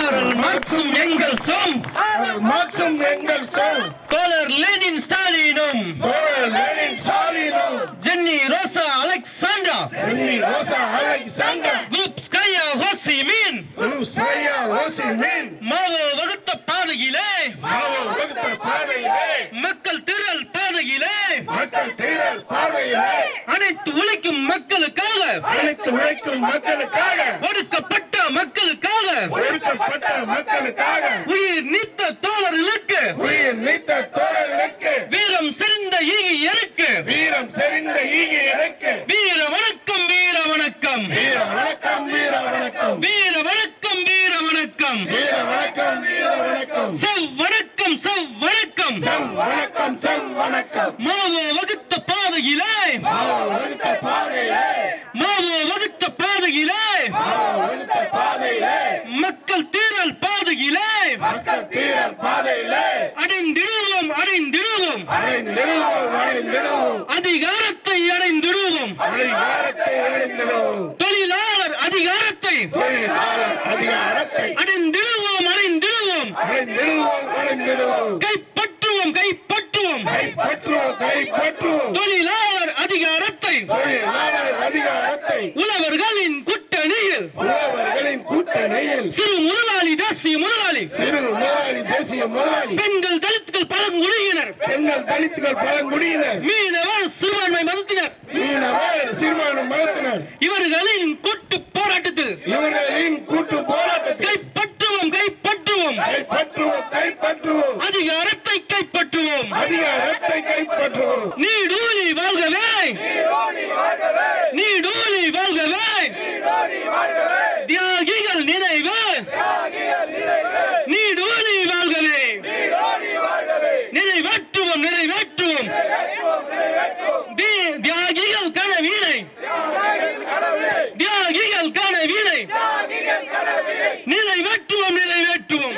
காரல் மார்க்சும் எங்கள் சொம் மார்க்சும் எங்கள் சொல் தோழர் லெனின் ஸ்டாலினும். தோழர் லெனின் ஸ்டாலினும். ஜென்னி ரோசா அலெக்சாண்டா எண்ணி ரோசா அலெக்சாண்டர் குரூப் ஸ்கையா ஹோசி மீன். ரூஸ் பிரையா ஓசி மீன். மாவோ வகுத்த பாதையிலே. மாவோ வகுத்த பாதையிலே. மக்கள் திரள் பாதையிலே. மக்கள் தேர்தல் பாதையிலே. அனைத்து உழைக்கும் மக்களுக்காக. அனைத்து உழைக்கும் மக்களுக்காக. ஒடுக்கப்பட்ட ஒடுக்கப்பட்ட மக்களுக்காக உயிர் நீத்த தோழர்களுக்கு. உயிர் நீத்த தோழர்களுக்கு. வீரம் செறிந்த ஈகியருக்கு வீரம் செறிந்த ஈகியருக்கு வீர வணக்கம் வீர வணக்கம். வீர வணக்கம் வீர வணக்கம். வீர வணக்கம் வீர வணக்கம். வீர வணக்கம் வீர வணக்கம். செவ் வணக்கம் செவ் வணக்கம். செம் வணக்கம் செம் வணக்கம். மாவோ வகுத்த பாதையிலே. மாவோ வகுத்த பாதையிலே. மாவோ வகுத்த பாதையிலே மாவோ வகுத்த பாதையிலே மக்கள் தீரல் பாதையிலே. மக்கள் தீரல் பாதையிலே. அடைந்திடுவோம் அடைந்திடுவோம். அடைந்திடுவோம் அடைந்திடுவோம். அதிகாரத்தை அடைந்திடுவோம். அதிகாரத்தை அடைந்திடுவோம். தொழிலாளர் அதிகாரத்தை. தொழிலாளர் அதிகாரத்தை. அடைந்திடுவோம் அடைந்திடுவோம். அடைந்திடுவோம் அடைந்திடுவோம். கைப்பற்றுவோம் கைப்பற்றுவோம். கைப்பற்றுவோம் கைப்பற்றுவோம். தொழிலாளர் அதிகாரத்தை. தொழிலாளர் அதிகாரத்தை. உழவர்களின் கூட்டணியில். உழவர்களின் கூட்டணியில் சிறு முதலாளி தேசிய முதலாளி. சிறு முதலாளி தேசிய முதலாளி. பெண்கள் தலித்துகள் பழங்குடியினர். பெண்கள் தலித்துகள் பழங்குடியினர். மீனவர் சிறுபான்மை மதத்தினர். மீனவர் சிறுபான்மை மதத்தினர். இவர்களின் கூட்டு போராட்டத்தில். இவர்களின் கூட்டு போராட்டத்தை கைப்பற்றுவோம் கைப்பற்றுவோம். கைப்பற்றுவோம் கைப்பற்றுவோம். அதிகாரத்தை கைப்பற்றுவோம். அதிகாரத்தை கைப்பற்றுவோம். நீடூழி வாழ்கவே. நீடூழி நிறைவேற்றுவோம் நிறைவேற்றுவோம்